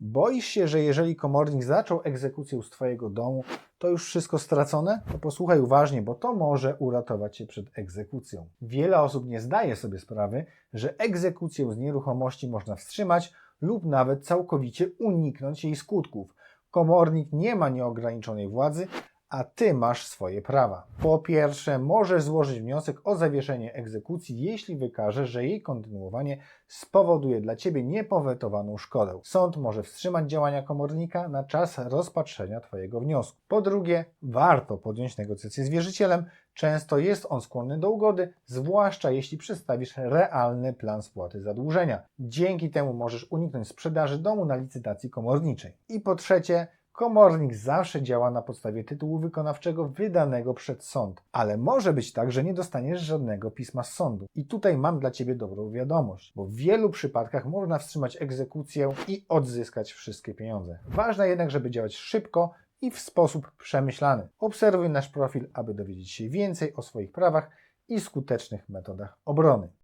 Boisz się, że jeżeli komornik zaczął egzekucję z Twojego domu, to już wszystko stracone? To posłuchaj uważnie, bo to może uratować Cię przed egzekucją. Wiele osób nie zdaje sobie sprawy, że egzekucję z nieruchomości można wstrzymać lub nawet całkowicie uniknąć jej skutków. Komornik nie ma nieograniczonej władzy, a ty masz swoje prawa. Po pierwsze, możesz złożyć wniosek o zawieszenie egzekucji, jeśli wykażesz, że jej kontynuowanie spowoduje dla ciebie niepowetowaną szkodę. Sąd może wstrzymać działania komornika na czas rozpatrzenia twojego wniosku. Po drugie, warto podjąć negocjacje z wierzycielem. Często jest on skłonny do ugody, zwłaszcza jeśli przedstawisz realny plan spłaty zadłużenia. Dzięki temu możesz uniknąć sprzedaży domu na licytacji komorniczej. I po trzecie, Komornik zawsze działa na podstawie tytułu wykonawczego wydanego przed sąd, ale może być tak, że nie dostaniesz żadnego pisma z sądu. I tutaj mam dla Ciebie dobrą wiadomość, bo w wielu przypadkach można wstrzymać egzekucję i odzyskać wszystkie pieniądze. Ważne jednak, żeby działać szybko i w sposób przemyślany. Obserwuj nasz profil, aby dowiedzieć się więcej o swoich prawach i skutecznych metodach obrony.